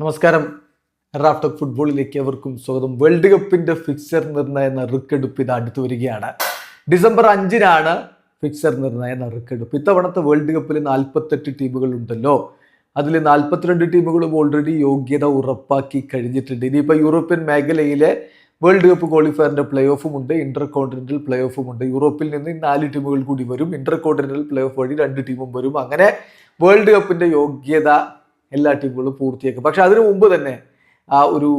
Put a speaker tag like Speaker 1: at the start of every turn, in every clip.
Speaker 1: നമസ്കാരം. റാഫ്റ്റർ ഫുട്ബോളിലേക്ക് എവർക്കും സ്വാഗതം. വേൾഡ് കപ്പിന്റെ ഫിക്സർ നിർണയ നറുക്കെടുപ്പ് ഇത് അടുത്തു വരികയാണ്. ഡിസംബർ അഞ്ചിനാണ് ഫിക്സർ നിർണയ നറുക്കെടുപ്പ് ഇത്തവണത്തെ വേൾഡ് കപ്പിൽ നാൽപ്പത്തെട്ട് ടീമുകൾ ഉണ്ടല്ലോ. അതിൽ നാൽപ്പത്തിരണ്ട് ടീമുകളും ഓൾറെഡി യോഗ്യത ഉറപ്പാക്കി കഴിഞ്ഞിട്ടുണ്ട്. ഇനിയിപ്പോൾ യൂറോപ്യൻ മേഖലയിലെ വേൾഡ് കപ്പ് ക്വാളിഫയറിന്റെ പ്ലേ ഓഫും ഉണ്ട് ഇന്റർ കോണ്ടിനെന്റൽ പ്ലേ ഓഫും ഉണ്ട്. യൂറോപ്പിൽ നിന്ന് നാല് ടീമുകൾ കൂടി വരും ഇന്റർ കോണ്ടിനെന്റൽ പ്ലേ ഓഫ് വഴി രണ്ട് ടീമും വരും. അങ്ങനെ വേൾഡ് കപ്പിന്റെ യോഗ്യത എല്ലാ ടീമുകളും പൂർത്തിയാക്കും. പക്ഷെ അതിനു മുമ്പ് തന്നെ ആ ഒരു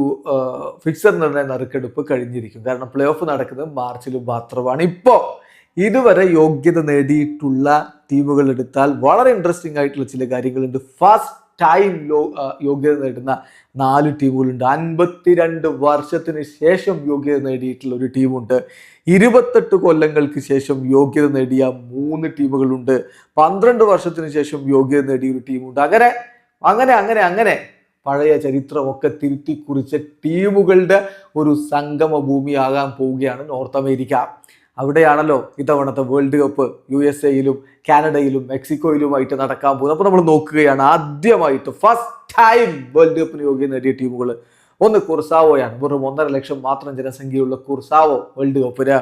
Speaker 1: ഫിക്സർ നിർണയ നറുക്കെടുപ്പ് കഴിഞ്ഞിരിക്കും. കാരണം പ്ലേ ഓഫ് നടക്കുന്നത് മാർച്ചിൽ മാത്രമാണ്. ഇപ്പോൾ ഇതുവരെ യോഗ്യത നേടിയിട്ടുള്ള ടീമുകൾ എടുത്താൽ വളരെ ഇൻട്രസ്റ്റിംഗ് ആയിട്ടുള്ള ചില കാര്യങ്ങളുണ്ട്. ഫസ്റ്റ് ടൈം യോഗ്യത നേടുന്ന നാല് ടീമുകളുണ്ട്. അൻപത്തിരണ്ട് വർഷത്തിന് ശേഷം യോഗ്യത നേടിയിട്ടുള്ള ഒരു ടീമുണ്ട്. ഇരുപത്തെട്ട് കൊല്ലങ്ങൾക്ക് ശേഷം യോഗ്യത നേടിയ മൂന്ന് ടീമുകളുണ്ട്. പന്ത്രണ്ട് വർഷത്തിന് ശേഷം യോഗ്യത നേടിയ ഒരു ടീമുണ്ട്. അങ്ങനെ അങ്ങനെ അങ്ങനെ അങ്ങനെ. പഴയ ചരിത്രമൊക്കെ തിരുത്തി കുറിച്ച ടീമുകളുടെ ഒരു സംഗമ ഭൂമിയാകാൻ പോവുകയാണ് നോർത്ത് അമേരിക്ക. അവിടെയാണല്ലോ ഇത്തവണത്തെ വേൾഡ് കപ്പ് യു എസ് എയിലും കാനഡയിലും മെക്സിക്കോയിലുമായിട്ട് നടക്കാൻ പോകുന്നത്. അപ്പോൾ നമ്മൾ നോക്കുകയാണ് ആദ്യമായിട്ട് ഫസ്റ്റ് ടൈം വേൾഡ് കപ്പിന് യോഗ്യം നേടിയ ടീമുകൾ. ഒന്ന് കുർസാവോയാണ് വെറും ഒന്നര ലക്ഷം മാത്രം ജനസംഖ്യയുള്ള കുർസാവോ വേൾഡ് കപ്പിന്.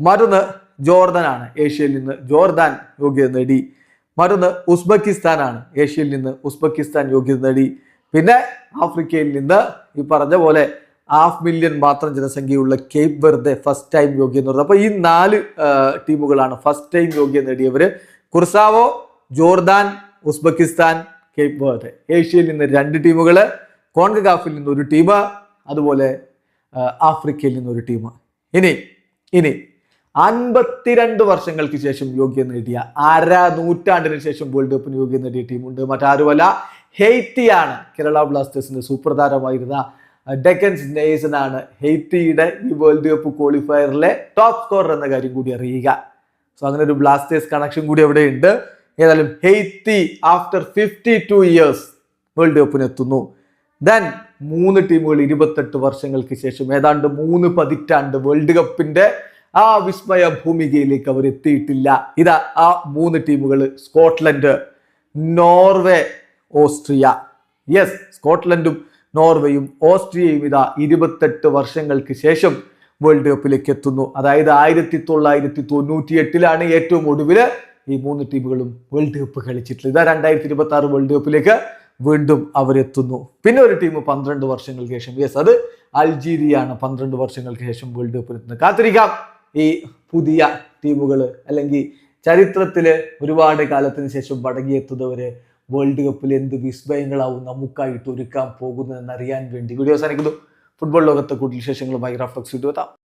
Speaker 1: മറ്റൊന്ന് ജോർദാനാണ് ഏഷ്യയിൽ നിന്ന് ജോർദാൻ യോഗ്യത നേടി. മറ്റൊന്ന് ഉസ്ബെക്കിസ്ഥാനാണ്. ഏഷ്യയിൽ നിന്ന് ഉസ്ബെക്കിസ്ഥാൻ യോഗ്യത നേടി. പിന്നെ ആഫ്രിക്കയിൽ നിന്ന് ഈ പറഞ്ഞ പോലെ ഹാഫ് മില്യൺ മാത്രം ജനസംഖ്യയുള്ള കേപ്പ് വെറുതെ ഫസ്റ്റ് ടൈം യോഗ്യത നേടുന്നത് അപ്പോൾ ഈ നാല് ടീമുകളാണ് ഫസ്റ്റ് ടൈം യോഗ്യത നേടിയവർ കുർസാവോ ജോർദാൻ ഉസ്ബെക്കിസ്ഥാൻ കേപ്പ് വെറുതെ ഏഷ്യയിൽ നിന്ന് രണ്ട് ടീമുകൾ കോൺഗാഫിൽ നിന്ന് ഒരു ടീം അതുപോലെ ആഫ്രിക്കയിൽ നിന്ന് ഒരു ടീം ഇനി ഇനി അൻപത്തിരണ്ട് വർഷങ്ങൾക്ക് ശേഷം യോഗ്യത നേടിയ അര നൂറ്റാണ്ടിന് ശേഷം വേൾഡ് കപ്പിന് യോഗ്യത നേടിയ ടീമുണ്ട് മറ്റാരുമല്ല ഹെയ്ത്തിയാണ് കേരള ബ്ലാസ്റ്റേഴ്സിന്റെ സൂപ്പർ താരമായിരുന്ന ഡെക്കൻസ് നെയ്സൺ ആണ് ഹെയ്ത്തിയുടെ ഈ വേൾഡ് കപ്പ് ക്വാളിഫയറിലെ ടോപ്പ് സ്കോറർ എന്ന കാര്യം കൂടി അറിയുക. സോ അങ്ങനെ ഒരു ബ്ലാസ്റ്റേഴ്സ് കണക്ഷൻ കൂടി അവിടെ ഉണ്ട് ഏതായാലും Haiti after fifty two years world കപ്പിന് എത്തുന്നു ദെൻ മൂന്ന് ടീമുകൾ ഇരുപത്തെട്ട് വർഷങ്ങൾക്ക് ശേഷം ഏതാണ്ട് മൂന്ന് പതിറ്റാണ്ട് വേൾഡ് കപ്പിന്റെ ആ വിസ്മയ ഭൂമികയിലേക്ക് അവർ എത്തിയിട്ടില്ല. ഇതാ ആ മൂന്ന് ടീമുകൾ സ്കോട്ട്ലൻഡ് നോർവേ ഓസ്ട്രിയ. യെസ് സ്കോട്ട്ലൻഡും നോർവേയും ഓസ്ട്രിയയും ഇതാ ഇരുപത്തെട്ട് വർഷങ്ങൾക്ക് ശേഷം വേൾഡ് കപ്പിലേക്ക് എത്തുന്നു. അതായത് ആയിരത്തി തൊള്ളായിരത്തി തൊണ്ണൂറ്റി എട്ടിലാണ് ഏറ്റവും ഒടുവിൽ ഈ മൂന്ന് ടീമുകളും വേൾഡ് കപ്പ് കളിച്ചിട്ടുള്ളത്. ഇതാ രണ്ടായിരത്തി ഇരുപത്തി ആറ് വേൾഡ് കപ്പിലേക്ക് വീണ്ടും അവരെത്തുന്നു പിന്നെ ഒരു ടീം പന്ത്രണ്ട് വർഷങ്ങൾക്ക് ശേഷം. യെസ് അത് അൾജീരിയയാണ്. പന്ത്രണ്ട് വർഷങ്ങൾക്ക് ശേഷം വേൾഡ് കപ്പിൽ എത്തുന്നത്. കാത്തിരിക്കാം. ഈ പുതിയ ടീമുകൾ അല്ലെങ്കിൽ ചരിത്രത്തിൽ ഒരുപാട് കാലത്തിന് ശേഷം മടങ്ങിയെത്തുന്നവര് വേൾഡ് കപ്പിൽ എന്ത് വിസ്മയങ്ങളാവും നമുക്കായിട്ട് ഒരുക്കാൻ പോകുന്നതെന്ന് അറിയാൻ വേണ്ടി. വീഡിയോ അവസാനിക്കുന്നു. ഫുട്ബോൾ ലോകത്തെ കൂടുതൽ വിശേഷങ്ങളുമായി റഫ്ലക്സ് ഇട്ടു എത്താം.